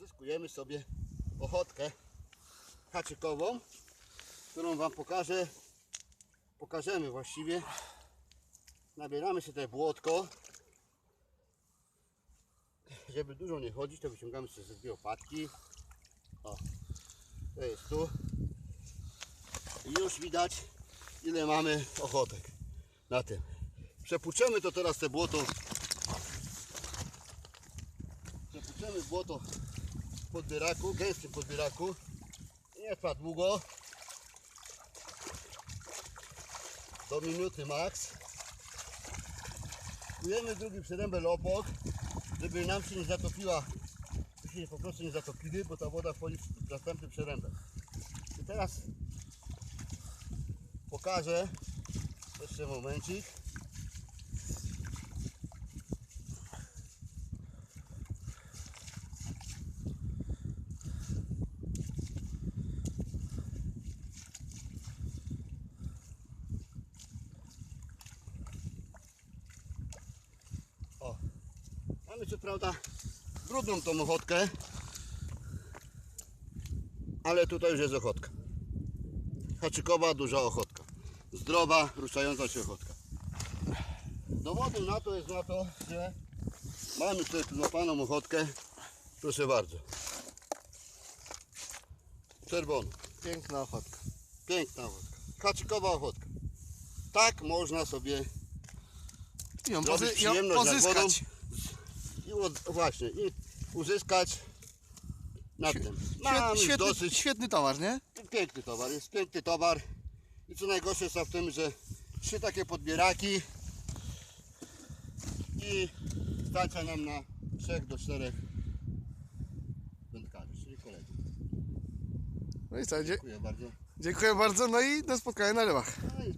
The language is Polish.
pozyskujemy sobie ochotkę haczykową, którą Wam pokażę. Pokażemy właściwie. Nabieramy sobie tutaj błotko. Żeby dużo nie chodzić, to wyciągamy sobie ze dwie opatki. O, to jest tu. I już widać, ile mamy ochotek na tym. Przepłuczemy to teraz te błoto. Przepłuczemy błoto podbieraku, gęstym podbieraku. Nie trwa długo. Do minuty max. Kujemy drugi przerębel obok, żeby nam się nie zatopiła, się po prostu nie zatopili, bo ta woda wchodzi w następny przerębel. I teraz pokażę jeszcze momencik. Mamy co prawda brudną tą ochotkę, ale tutaj już jest ochotka. Haczykowa, duża ochotka. Zdrowa, ruszająca się ochotka. Dowodem na to jest na to, że mamy tutaj tu złapaną ochotkę. Proszę bardzo. Czerwoną. Piękna ochotka. Piękna ochotka. Haczykowa ochotka. Tak można sobie ją, pozy- ją pozyskać. I od, właśnie i uzyskać na tym. Mam już świetny, dosyć świetny towar, nie? piękny towar, jest piękny towar. I co najgorsze jest w tym, że trzy takie podbieraki i starcza nam na trzech do czterech wędkarzy, czyli kolegów. No i co, dzie- Dziękuję bardzo. dziękuję bardzo, no i do spotkania na rybach. No i